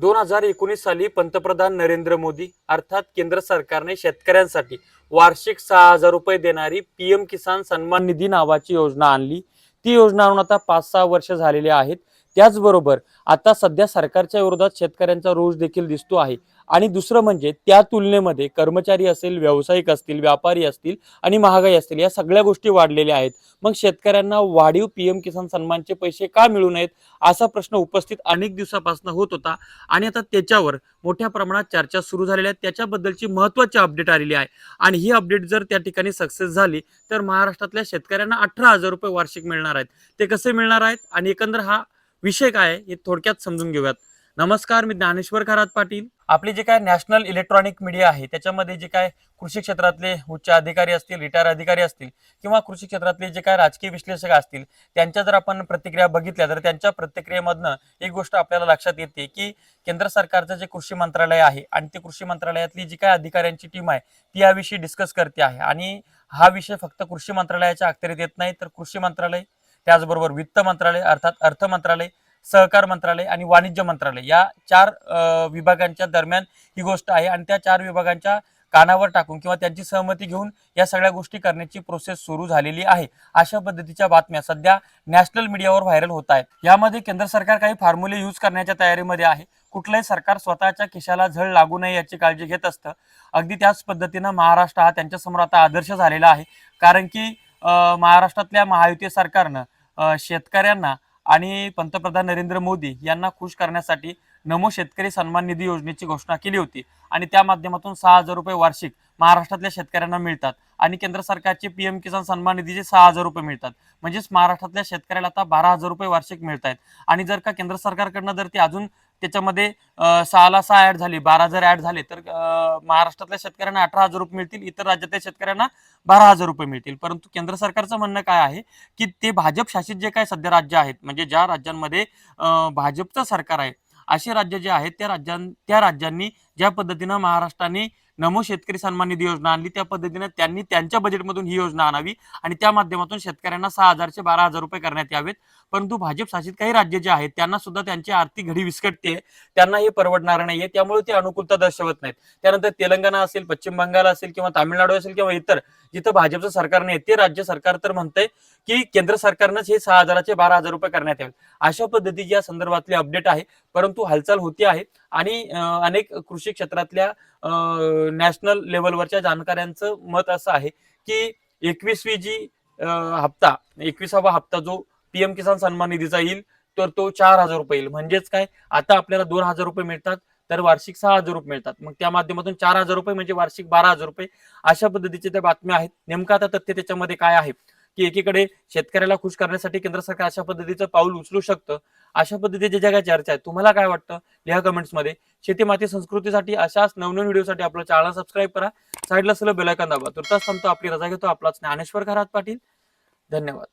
दोन हजार एकोणीस साली पंतप्रधान नरेंद्र मोदी अर्थात केंद्र सरकारने शेतकऱ्यांसाठी वार्षिक सहा हजार रुपये देणारी पीएम किसान सन्मान निधी नावाची योजना आणली. ती योजना आणून आता पाच सहा वर्ष झालेली आहेत. त्याचबरोबर आता सध्या सरकारच्या विरोधात शेतकऱ्यांचा रोष देखील दिसतो आहे. आणि दुसरं म्हणजे त्या तुलनेमध्ये कर्मचारी असेल व्यावसायिक असतील व्यापारी असतील आणि महागाई असतील या सगळ्या गोष्टी वाढलेल्या आहेत. मग शेतकऱ्यांना वाढीव पीएम किसान सन्मानचे पैसे का मिळू नयेत असा प्रश्न उपस्थित अनेक दिवसापासून होत होता. आणि आता त्याच्यावर मोठ्या प्रमाणात चर्चा सुरू झालेल्या आहेत. त्याच्याबद्दलची महत्त्वाची अपडेट आलेली आहे. आणि ही अपडेट जर त्या ठिकाणी सक्सेस झाली तर महाराष्ट्रातल्या शेतकऱ्यांना अठरा हजार रुपये वार्षिक मिळणार आहेत. ते कसे मिळणार आहेत? आणि एकंदर हा विषय काय आहे हे थोडक्यात समजून घेऊयात. नमस्कार मी ज्ञानेश्वर खरात पाटील. आपली जे काय नॅशनल इलेक्ट्रॉनिक मीडिया आहे त्याच्यामध्ये जे काय कृषी क्षेत्रातले उच्च अधिकारी असतील रिटायर अधिकारी असतील किंवा कृषी क्षेत्रातले जे काय राजकीय विश्लेषक असतील त्यांच्या जर आपण प्रतिक्रिया बघितल्या तर त्यांच्या प्रतिक्रियेमधनं एक गोष्ट आपल्याला लक्षात येते की केंद्र सरकारचं जे कृषी मंत्रालय आहे आणि ते कृषी मंत्रालयातली जी काय अधिकाऱ्यांची टीम आहे ती याविषयी डिस्कस करते आहे. आणि हा विषय फक्त कृषी मंत्रालयाच्या अखत्यारीत येत नाही तर कृषी मंत्रालय त्याचबरोबर वित्त मंत्रालय अर्थात अर्थ मंत्रालय सहकार मंत्रालय आणि वाणिज्य मंत्रालय या चार विभागांच्या दरम्यान ही गोष्ट आहे. आणि त्या चार विभागांच्या कानावर टाकून किंवा त्यांची सहमती घेऊन या सगळ्या गोष्टी करण्याची प्रोसेस सुरू झालेली आहे. अशा पद्धतीच्या बातम्या सध्या नॅशनल मीडियावर व्हायरल होत आहेत. यामध्ये केंद्र सरकार काही फॉर्म्युले यूज करण्याच्या तयारीमध्ये आहे. कुठलंही सरकार स्वतःच्या खिशाला झळ लागू नये याची काळजी घेत असतं. अगदी त्याच पद्धतीनं महाराष्ट्र हा त्यांच्यासमोर आता आदर्श झालेला आहे. कारण की महाराष्ट्रातल्या महायुती सरकारनं शेतकऱ्यांना आणि पंतप्रधान नरेंद्र मोदी यांना खुश करण्यासाठी नमो शेतकरी सन्मान निधी योजनेची घोषणा केली होती. आणि त्या माध्यमातून सहा हजार रुपये वार्षिक महाराष्ट्रातल्या शेतकऱ्यांना मिळतात. आणि केंद्र सरकारचे पीएम किसान सन्मान निधीचे सहा हजार रुपये मिळतात. म्हणजेच महाराष्ट्रातल्या शेतकऱ्याला आता बारा हजार रुपये वार्षिक मिळत आहेत आणि जर का केंद्र सरकारकडनं जर ते अजून त्याच्यामध्ये सहाला सहा ऍड झाली बारा हजार ऍड झाले तर महाराष्ट्रातल्या शेतकऱ्यांना अठरा हजार रुपये मिळतील इतर राज्यातल्या शेतकऱ्यांना बारा हजार रुपये मिळतील. परंतु केंद्र सरकारचं म्हणणं काय आहे की ते भाजप शासित जे काय सध्या राज्य आहेत म्हणजे ज्या राज्यांमध्ये भाजपचं सरकार आहे असे राज्य जे आहेत त्या राज्यां त्या राज्यांनी ज्या पद्धतीनं महाराष्ट्राने नमो शेतकरी सन्मान निधी योजना आणली. त्या पद्धतीने त्यांनी त्यांच्या बजेटमधून ही योजना आणावी आणि त्या माध्यमातून शेतकऱ्यांना सहा हजारचे बारा हजार रुपये करण्यात यावेत. परंतु भाजप शासित काही राज्य जे आहेत त्यांना सुद्धा त्यांची आर्थिक घडी विस्कटते. त्यांना हे परवडणार नाहीये. त्यामुळे ते अनुकूलता दर्शवत नाहीत. त्यानंतर तेलंगणा असेल पश्चिम बंगाल असेल किंवा तामिळनाडू असेल किंवा इतर जिथं भाजपचं सरकार नाही. ते राज्य सरकार तर म्हणतंय की केंद्र सरकारनंच हे सहा हजाराचे बारा हजार रुपये करण्यात यावे अशा पद्धतीची या संदर्भातली अपडेट आहे. परंतु हालचाल होती आहे. आणि अनेक कृषी क्षेत्रातल्या नॅशनल लेवलवरच्या जाणकारांचं मत असं आहे की एकवीसवी जी हप्ता एकविसावा हप्ता जो पीएम किसान सन्मान निधीचा येईल तर तो चार हजार रुपये येईल. म्हणजेच काय? आता आपल्याला दोन हजार रुपये मिळतात. तर वार्षिक सहा हजार रुपये मिळतात. मग त्या माध्यमातून चार हजार रुपये म्हणजे वार्षिक बारा हजार रुपये अशा पद्धतीच्या त्या बातम्या आहेत. नेमकं आता तथ्य त्याच्यामध्ये काय आहे? की एकीकडे शेतकऱ्याला खुश करण्यासाठी केंद्र सरकार अशा पद्धतीचं पाऊल उचलू शकतं. अशा पद्धतीच्या ज्या काही चर्चा आहेत तुम्हाला काय वाटतं? लिहा कमेंट्समध्ये. शेती माती संस्कृतीसाठी अशाच नवनवीन व्हिडिओसाठी आपला चॅनल सबस्क्राईब करा. साईडला असलेलं बेलायकन दाबा. तुर्तास थांबतो. आपली रजा घेतो. आपलाच ज्ञानेश्वर घरात पाटील. धन्यवाद.